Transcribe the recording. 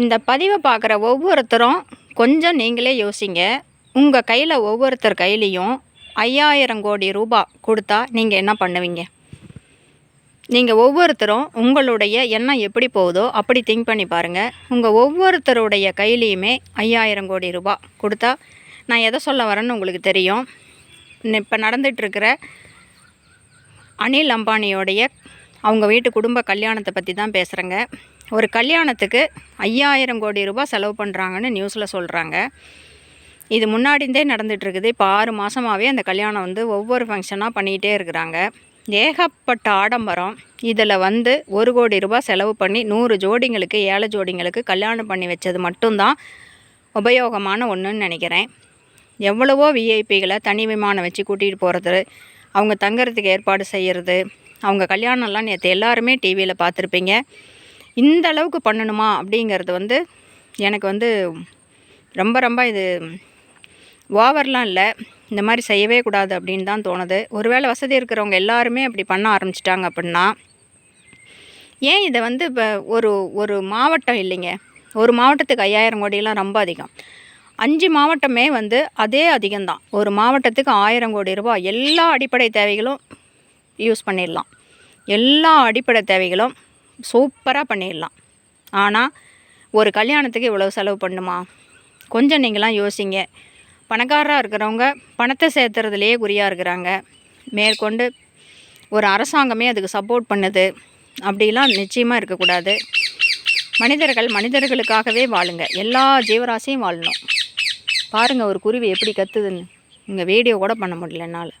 இந்த பதிவை பார்க்குற ஒவ்வொருத்தரும் கொஞ்சம் நீங்களே யோசிங்க. உங்கள் கையில் ஒவ்வொருத்தர் கையிலையும் ஐயாயிரம் கோடி ரூபாய் கொடுத்தா நீங்கள் என்ன பண்ணுவீங்க? நீங்கள் ஒவ்வொருத்தரும் உங்களுடைய எண்ணம் எப்படி போகுதோ அப்படி திங்க் பண்ணி பாருங்கள் உங்கள் ஒவ்வொருத்தருடைய கையிலையுமே ஐயாயிரம் கோடி ரூபாய் கொடுத்தா நான் எதை சொல்ல வரேன்னு உங்களுக்கு தெரியும். இப்போ நடந்துகிட்ருக்கிற அனில் அம்பானியோடைய அவங்க வீட்டு குடும்ப கல்யாணத்தை பற்றி தான் பேசுகிறேங்க ஒரு கல்யாணத்துக்கு ஐயாயிரம் கோடி ரூபாய் செலவு பண்ணுறாங்கன்னு நியூஸில் சொல்கிறாங்க இது முன்னாடிந்தே நடந்துகிட்ருக்குது இப்போ ஆறு மாதமாகவே அந்த கல்யாணம் வந்து ஒவ்வொரு ஃபங்க்ஷனாக பண்ணிக்கிட்டே இருக்கிறாங்க. ஏகப்பட்ட ஆடம்பரம். இதில் வந்து ஒரு கோடி ரூபாய் செலவு பண்ணி நூறு ஜோடிங்களுக்கு ஏழை ஜோடிங்களுக்கு கல்யாணம் பண்ணி வச்சது மட்டும்தான் உபயோகமான ஒன்றுன்னு நினைக்கிறேன். எவ்வளவோ விஐபிகளை தனி விமானம் வச்சு கூட்டிகிட்டு போகிறது அவங்க தங்கிறதுக்கு ஏற்பாடு செய்கிறது அவங்க கல்யாணம்லாம் நேற்று எல்லாருமே டிவியில் பார்த்துருப்பீங்க. இந்த அளவுக்கு பண்ணணுமா அப்படிங்கிறது வந்து எனக்கு வந்து ரொம்ப ரொம்ப இது ஓவர்லாம் இல்லை. இந்த மாதிரி செய்யவே கூடாது அப்படின்னு தான் தோணுது. ஒருவேளை வசதி இருக்கிறவங்க எல்லாருமே அப்படி பண்ண ஆரம்பிச்சிட்டாங்க அப்படின்னா ஏன் இதை வந்து இப்போ ஒரு ஒரு மாவட்டம் இல்லைங்க. ஒரு மாவட்டத்துக்கு ஐயாயிரம் கோடியெல்லாம் ரொம்ப அதிகம். அஞ்சு மாவட்டமே வந்து அதே அதிகம்தான். ஒரு மாவட்டத்துக்கு ஆயிரம் கோடி ரூபாய். எல்லா அடிப்படை தேவைகளும் யூஸ் பண்ணிடலாம். எல்லா அடிப்படை தேவைகளும் சூப்பராக பண்ணிடலாம். ஆனால் ஒரு கல்யாணத்துக்கு இவ்வளோ செலவு பண்ணுமா? கொஞ்சம் நீங்களாம் யோசிங்க. பணக்காரராக இருக்கிறவங்க பணத்தை சேர்த்துறதுலையே குறியாக இருக்கிறாங்க. மேற்கொண்டு ஒரு அரசாங்கமே அதுக்கு சப்போர்ட் பண்ணுது. அப்படிலாம் நிச்சயமாக இருக்கக்கூடாது. மனிதர்கள் மனிதர்களுக்காகவே வாழுங்க. எல்லா ஜீவராசியும் வாழணும். பாருங்கள் ஒரு குருவி எப்படி கத்துதுன்னு. இங்கே வீடியோ கூட பண்ண முடியல என்னால்.